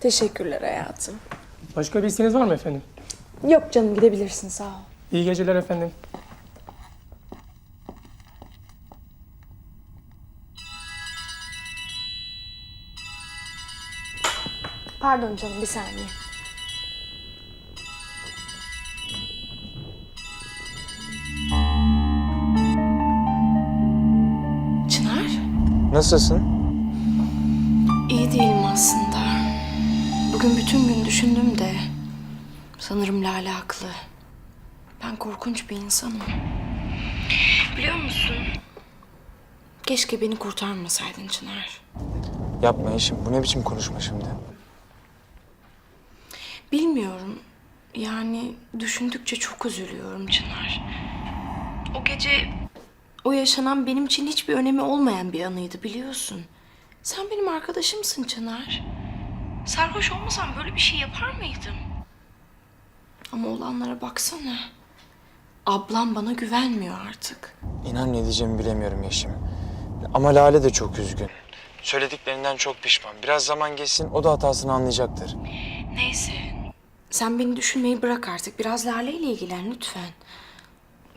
Teşekkürler hayatım. Başka bir isteğiniz var mı efendim? Yok canım gidebilirsin sağ ol. İyi geceler efendim. Pardon canım bir saniye. Çınar? Nasılsın? İyi değilim aslında. Bugün bütün gün düşündüm de sanırım Lale haklı. Ben korkunç bir insanım. Biliyor musun? Keşke beni kurtarmasaydın Çınar. Yapma Yeşim. Bu ne biçim konuşma şimdi? Bilmiyorum. Yani düşündükçe çok üzülüyorum Çınar. O gece o yaşanan benim için hiçbir önemi olmayan bir anıydı biliyorsun. Sen benim arkadaşımsın Çınar. Sarhoş olmasam böyle bir şey yapar mıydım? Ama olanlara baksana. Ablam bana güvenmiyor artık. İnan ne diyeceğimi bilemiyorum Yeşim. Ama Lale de çok üzgün. Söylediklerinden çok pişman. Biraz zaman geçsin o da hatasını anlayacaktır. Neyse. Sen beni düşünmeyi bırak artık. Biraz Lale ile ilgilen lütfen.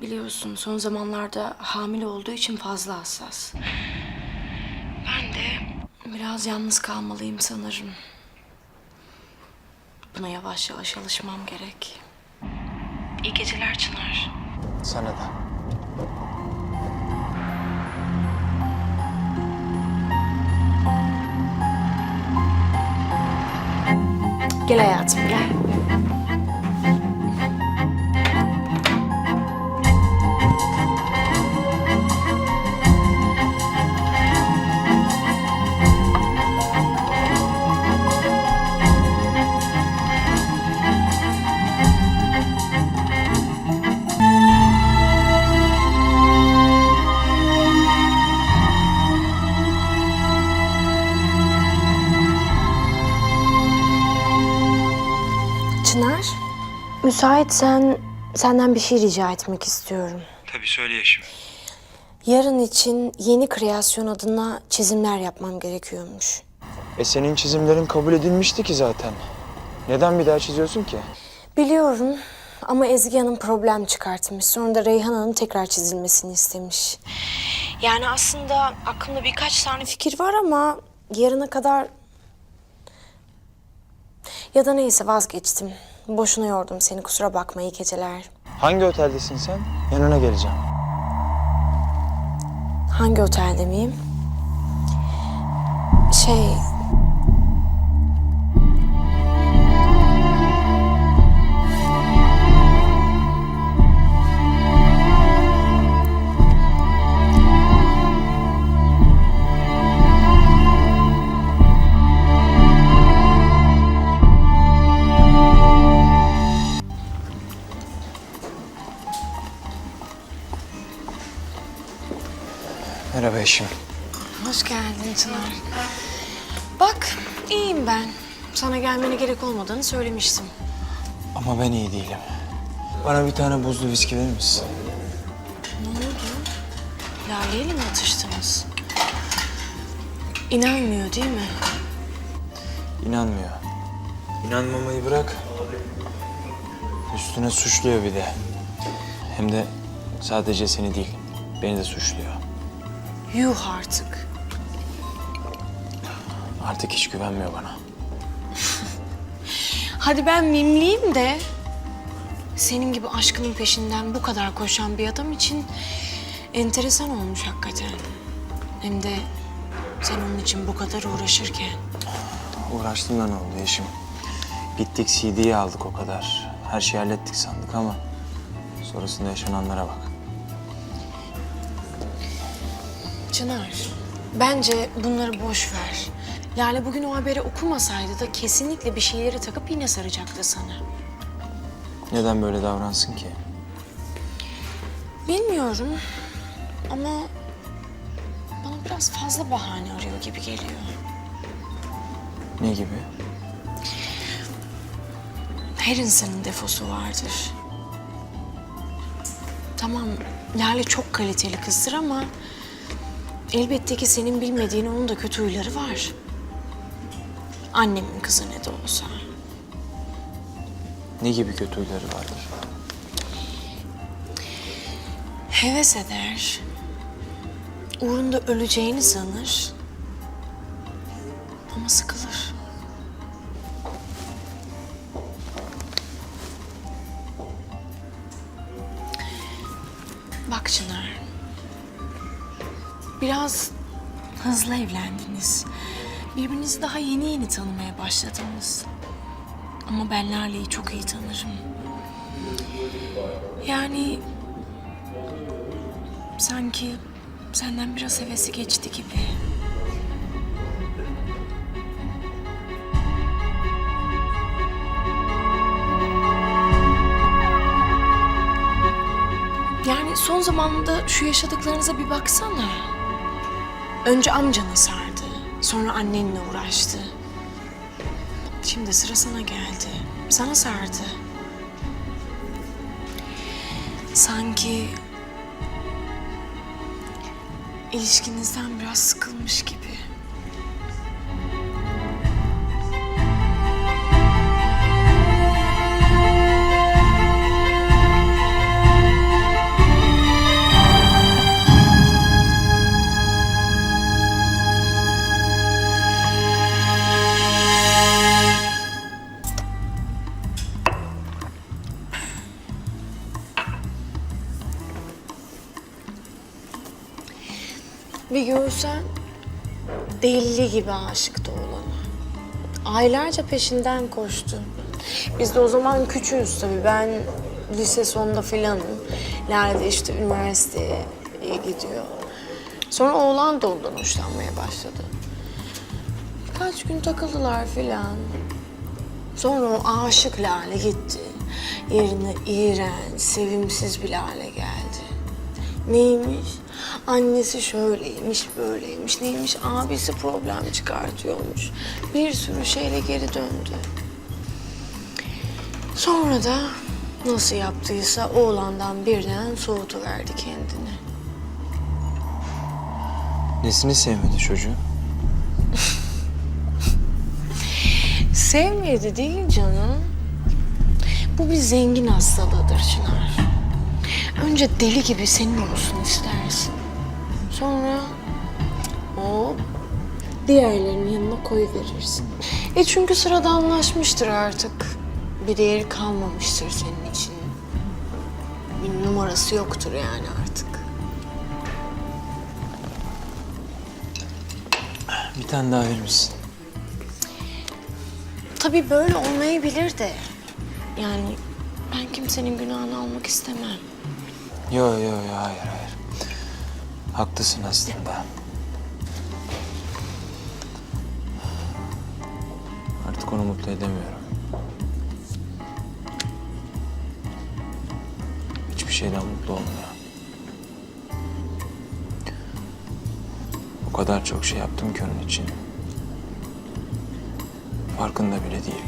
Biliyorsun son zamanlarda hamile olduğu için fazla hassas. Ben de biraz yalnız kalmalıyım sanırım. Buna yavaş yavaş alışmam gerek. İyi geceler Çınar. Sana da. Gel hayatım gel. Müsaitsen senden bir şey rica etmek istiyorum. Tabii söyle Yeşim. Yarın için yeni kreasyon adına çizimler yapmam gerekiyormuş. E senin çizimlerin kabul edilmişti ki zaten. Neden bir daha çiziyorsun ki? Biliyorum ama Ezgi Hanım problem çıkartmış. Sonra da Reyhan Hanım tekrar çizilmesini istemiş. Yani aslında aklımda birkaç tane fikir var ama yarına kadar... Ya da neyse vazgeçtim. Boşuna yordum seni kusura bakma iyi geceler. Hangi oteldesin sen? Yanına geleceğim. Hangi otelde miyim? Şey... Merhaba Yeşim. Hoş geldin Çınar. Bak iyiyim ben. Sana gelmene gerek olmadığını söylemiştim. Ama ben iyi değilim. Bana bir tane buzlu viski verir misin? Ne oldu? Lale ile mi atıştınız? İnanmıyor değil mi? İnanmıyor. İnanmamayı bırak. Üstüne suçluyor bir de. Hem de sadece seni değil, beni de suçluyor. Yuh artık. Artık hiç güvenmiyor bana. Hadi ben mimliyim de... Senin gibi aşkının peşinden bu kadar koşan bir adam için... ...enteresan olmuş hakikaten. Hem de sen onun için bu kadar uğraşırken. Uğraştım da ne oldu Yeşim? Gittik CD'yi aldık o kadar. Her şeyi hallettik sandık ama... ...sonrasında yaşananlara bak. Çınar, bence bunları boş ver. Lale bugün o haberi okumasaydı da kesinlikle bir şeyleri takıp yine saracaktı sana. Neden böyle davransın ki? Bilmiyorum ama bana biraz fazla bahane arıyor gibi geliyor. Ne gibi? Her insanın defosu vardır. Tamam, Lale çok kaliteli kızdır ama... ...elbette ki senin bilmediğin onun da kötü huyları var. Annemin kızı ne de olsa. Ne gibi kötü huyları vardır? Heves eder. Uğrunda öleceğini sanır. Ama sıkılır. Bak Çınar. Biraz hızlı evlendiniz. Birbirinizi daha yeni yeni tanımaya başladınız. Ama ben Lale'yi çok iyi tanırım. Yani Sanki senden biraz hevesi geçti gibi. Yani son zamanda şu yaşadıklarınıza bir baksana. Önce amcana sardı. Sonra annenle uğraştı. Şimdi sıra sana geldi. Sana sardı. Sanki ilişkinizden biraz sıkılmış gibi. Görsen deli gibi aşıktı oğlana. Aylarca peşinden koştu. Biz de o zaman küçüğüz tabii. Ben lise sonunda filanım. De işte üniversiteye gidiyor. Sonra oğlan da ondan hoşlanmaya başladı. Birkaç gün takıldılar filan. Sonra o aşık Lale gitti. Yerine iğrenç, sevimsiz bir Lale geldi. Neymiş? Annesi şöyleymiş, böyleymiş, neymiş? Abisi problem çıkartıyormuş. Bir sürü şeyle geri döndü. Sonra da nasıl yaptıysa oğlandan birden soğutuverdi kendini. Nesini sevmedi çocuğu? Sevmedi değil canım. Bu bir zengin hastalığıdır Çınar. Önce deli gibi senin olsun istersin. Sonra o diğerlerinin yanına koy verirsin. E çünkü sıradanlaşmıştır artık. Bir değeri kalmamıştır senin için. Bir numarası yoktur yani artık. Bir tane daha verir misin? Tabii böyle olmayabilir de. Yani ben kimsenin günahını almak istemem. Yo yo yo hayır hayır. Haklısın aslında. Artık onu mutlu edemiyorum. Hiçbir şeyden mutlu olmuyor. O kadar çok şey yaptım ki onun için. Farkında bile değil.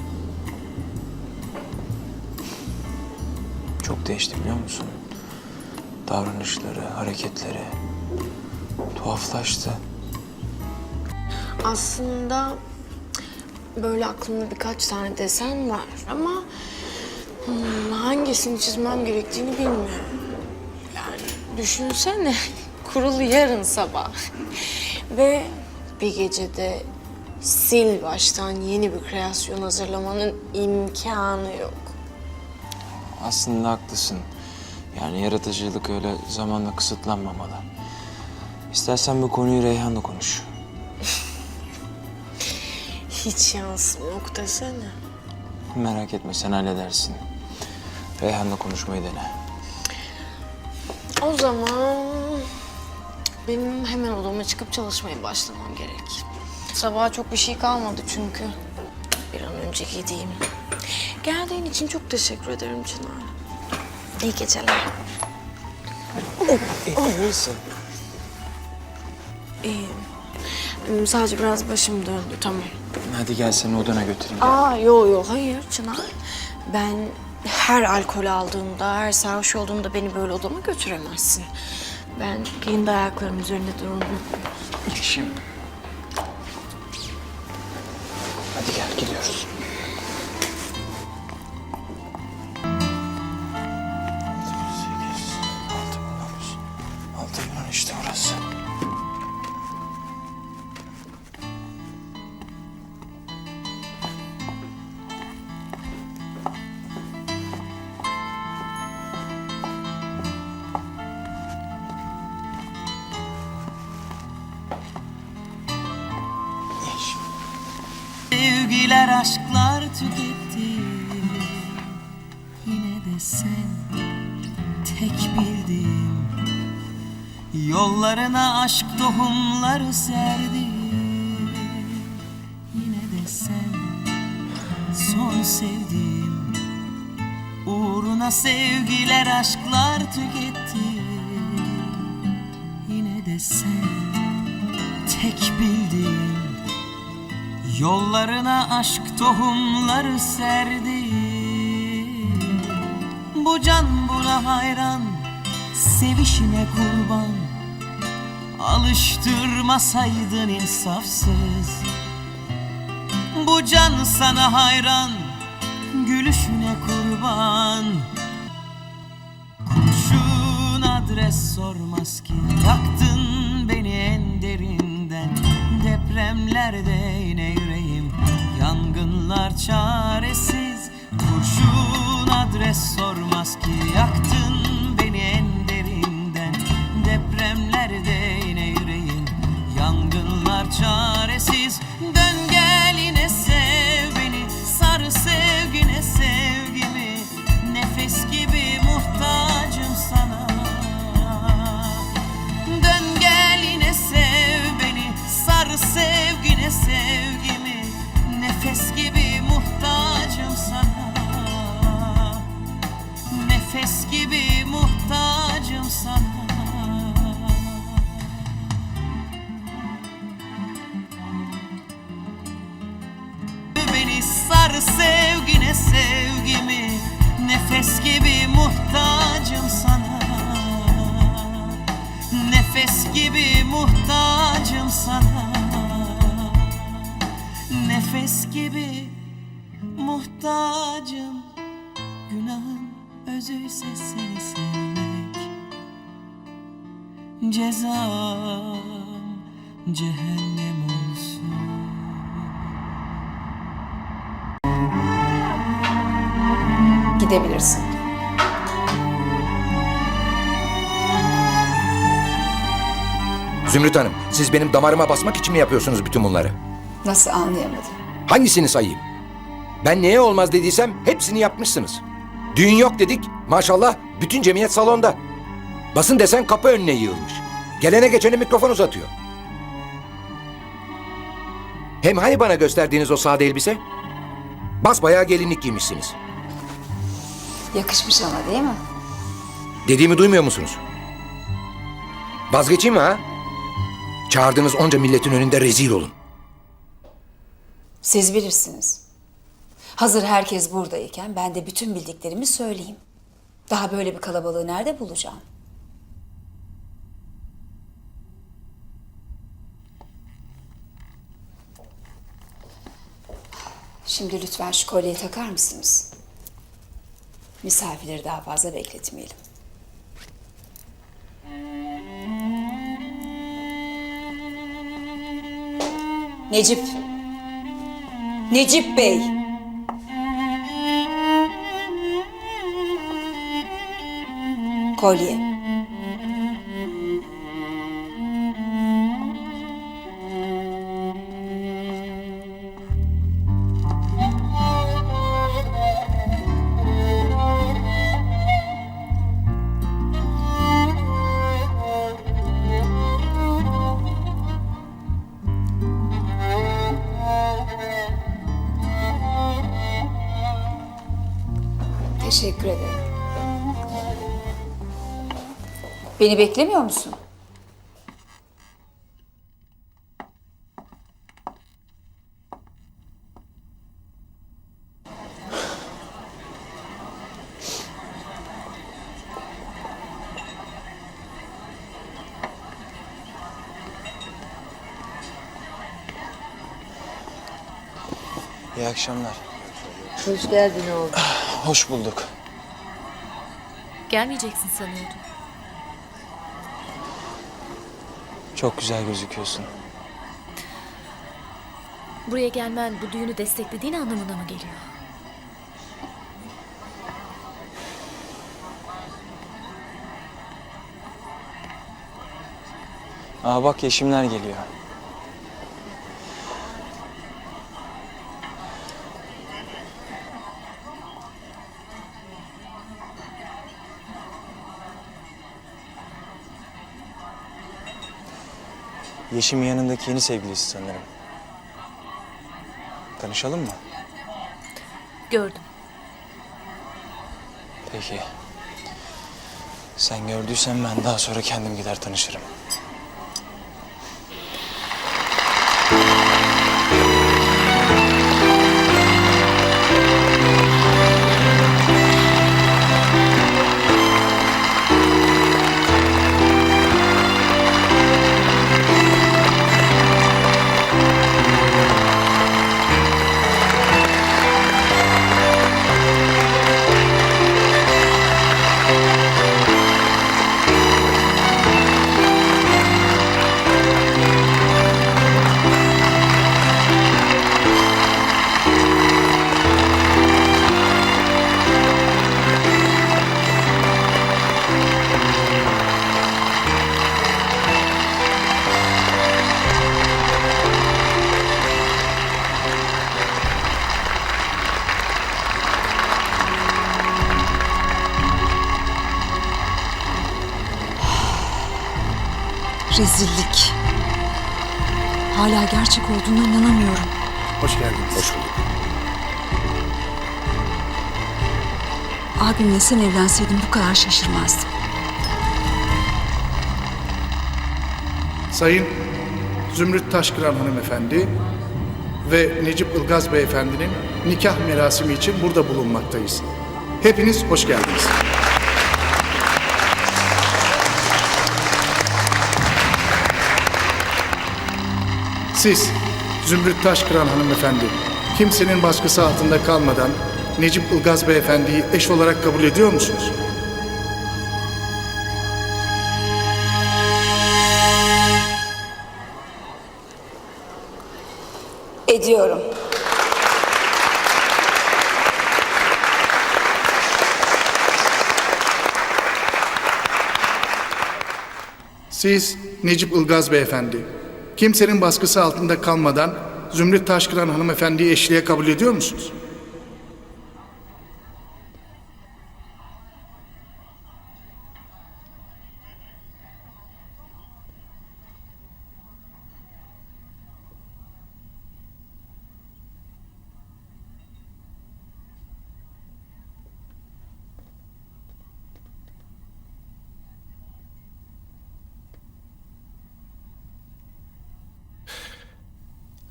Çok değişti biliyor musun? Davranışları, hareketleri tuhaflaştı. Aslında böyle aklımda birkaç tane desen var ama hmm, hangisini çizmem gerektiğini bilmiyorum. Yani düşünsene kurulu yarın sabah ve bir gecede sil baştan yeni bir kreasyon hazırlamanın imkanı yok. Aslında haklısın. Yani yaratıcılık öyle zamanla kısıtlanmamalı. İstersen bu konuyu Reyhan'la konuş. Hiç şansım yok desene. Merak etme sen halledersin. Reyhan'la konuşmayı dene. O zaman benim hemen odama çıkıp çalışmaya başlamam gerek. Sabaha çok bir şey kalmadı çünkü. Bir an önce gideyim. Geldiğin için çok teşekkür ederim Çınar. İyi geceler. İyisin. İyiyim. Hmm, Sadece biraz başım döndü tamam. Hadi gel seni odana götüreyim. Aa yo yo hayır Çınar. Ben her alkol aldığımda, her sarhoş olduğumda beni böyle odama götüremezsin. Ben kendi ayaklarım üzerinde dururum. İşim. Hadi Hadi gel gidiyoruz. Yollarına aşk tohumları serdi. Yine de sen son sevdiğim Uğruna sevgiler aşklar tüketti. Yine de sen tek bildim Yollarına aşk tohumları serdi. Bu can buna hayran Sevişine kurban Alıştırmasaydın insafsız. Bu can sana hayran Gülüşüne kurban. Kurşun adres sormaz ki Yaktın beni en derinden. Depremlerde yine yüreğim Yangınlar çaresiz. Kurşun adres sormaz ki Yaktın Nefes gibi muhtacım sana. Nefes gibi muhtacım Günahın özüyse seni sevmek. Cezam cehennem olsun. Gidebilirsin. Zümrüt Hanım, siz benim damarıma basmak için mi yapıyorsunuz bütün bunları? Nasıl anlayamadım? Hangisini sayayım? Ben neye olmaz dediysem hepsini yapmışsınız. Düğün yok dedik, maşallah bütün cemiyet salonda. Basın desen kapı önüne yığılmış. Gelene geçene mikrofon uzatıyor. Hem hani bana gösterdiğiniz o sade elbise? Basbayağı gelinlik giymişsiniz. Yakışmış ama değil mi? Dediğimi duymuyor musunuz? Vazgeçeyim mi ha? Çağırdığınız onca milletin önünde rezil olun. Siz bilirsiniz. Hazır herkes buradayken ben de bütün bildiklerimi söyleyeyim. Daha böyle bir kalabalığı nerede bulacağım? Şimdi lütfen şu kolyeyi takar mısınız? Misafirleri daha fazla bekletmeyelim. Necip. Necip Bey. Kolye. Beni beklemiyor musun? İyi akşamlar. Hoş geldin oğlum. Hoş bulduk. Gelmeyeceksin sanıyordum. Çok güzel gözüküyorsun. Buraya gelmen bu düğünü desteklediğin anlamına mı geliyor? Aa bak yeşimler geliyor. Yeşim yanındaki yeni sevgilisi sanırım. Tanışalım mı? Gördüm. Peki. Sen gördüysen ben daha sonra kendim gider tanışırım. Olduğuna inanamıyorum. Hoş geldiniz. Hoş bulduk. Abimle sen evlenseydin bu kadar şaşırmazdım. Sayın Zümrüt Taşkıran hanımefendi ve Necip Ilgaz beyefendinin nikah merasimi için burada bulunmaktayız. Hepiniz hoş geldiniz. Siz Zümrüt Taşkıran hanımefendi kimsenin baskısı altında kalmadan Necip Ilgaz beyefendiyi eş olarak kabul ediyor musunuz? Ediyorum. Siz Necip Ilgaz Beyefendi, kimsenin baskısı altında kalmadan Zümrüt Taşkıran hanımefendiyi eşliğe kabul ediyor musunuz?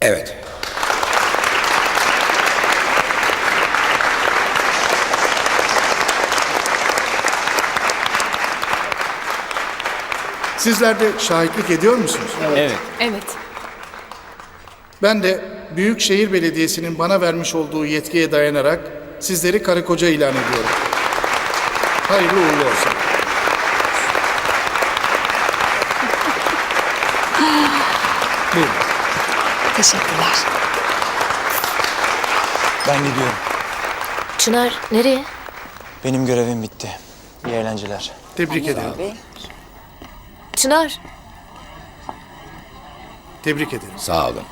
Evet. Sizler de şahitlik ediyor musunuz? Evet. Ben de Büyükşehir Belediyesi'nin bana vermiş olduğu yetkiye dayanarak sizleri karı koca ilan ediyorum. Hayırlı uğurlu olsun. Buyurun. Teşekkürler. Ben gidiyorum. Çınar nereye? Benim görevim bitti. İyi eğlenceler. Tebrik ederim. Çınar. Tebrik ederim. Sağ olun.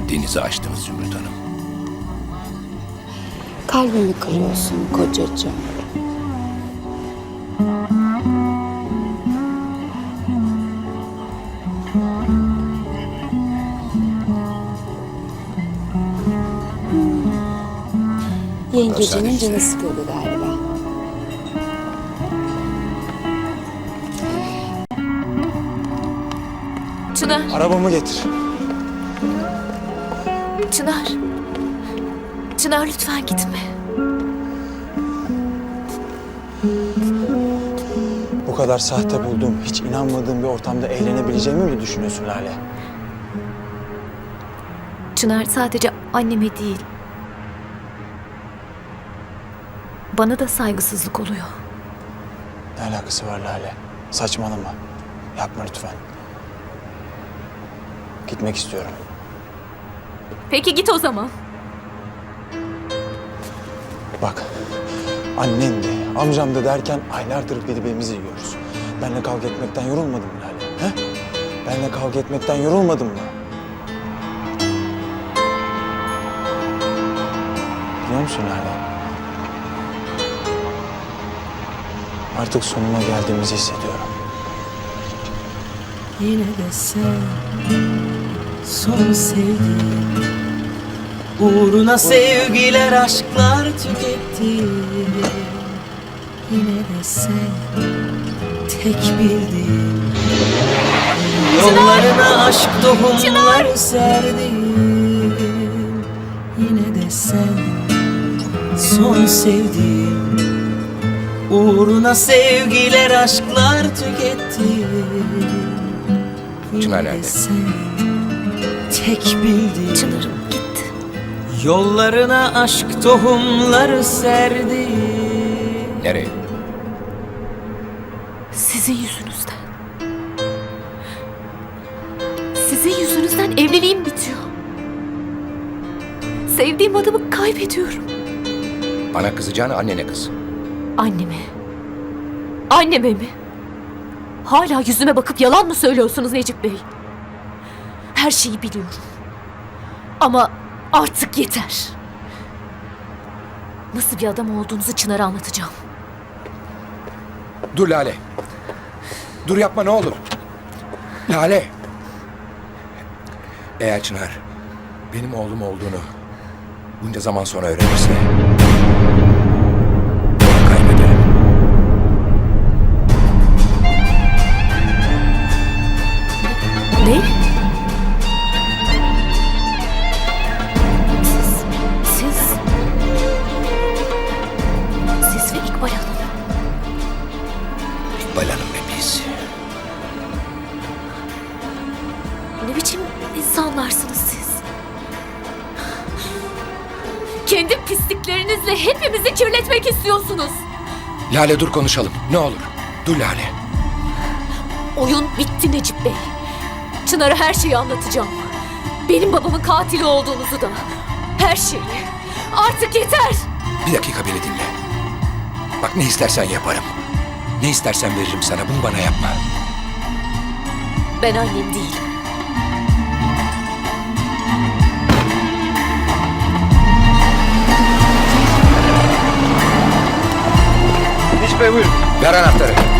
haddinizi aştınız Zümrüt Hanım. Kalbimi kırıyorsun kocacığım. Yengecinin canı sıkıldı galiba. Tuna. Arabamı getir. Çınar. Çınar lütfen gitme. Bu kadar sahte bulduğum, hiç inanmadığım bir ortamda eğlenebileceğimi mi düşünüyorsun Lale? Çınar sadece anneme değil. Bana da saygısızlık oluyor. Ne alakası var Lale? Saçmalama. Yapma lütfen. Gitmek istiyorum. Peki git o zaman. Bak, annen de, amcam da derken aylardır birbirimizi yiyoruz. Benle kavga etmekten yorulmadın mı Lale? He? Benle kavga etmekten yorulmadın mı? Biliyor musun Lale? Artık sonuna geldiğimizi hissediyorum. Yine de sen son sevdiğim Uğruna sevgiler aşklar tüketti. Yine de sen tek bildiğim Yollarına aşk tohumlar serdim Yine de sen son sevdiğim Uğruna sevgiler aşklar tüketti. Çınar Yine de nerede? sen tek bildiğim Çınar'ım. Yollarına aşk tohumları serdi Nereye? Sizin yüzünüzden. Sizin yüzünüzden evliliğim bitiyor. Sevdiğim adamı kaybediyorum. Bana kızacağını annene kız. Anneme. Anneme mi? Hala yüzüme bakıp yalan mı söylüyorsunuz Necip Bey? Her şeyi biliyorum. Ama artık yeter. Nasıl bir adam olduğunuzu Çınar'a anlatacağım. Dur Lale. Dur yapma ne olur. Lale. Eğer Çınar benim oğlum olduğunu bunca zaman sonra öğrenirse onu kaybederim. Ne? Lale dur konuşalım ne olur. Dur Lale. Oyun bitti Necip Bey. Çınar'a her şeyi anlatacağım. Benim babamın katili olduğunuzu da. Her şeyi. Artık yeter. Bir dakika beni dinle. Bak ne istersen yaparım. Ne istersen veririm sana bunu bana yapma. Ben annem değilim. Ver anahtarı.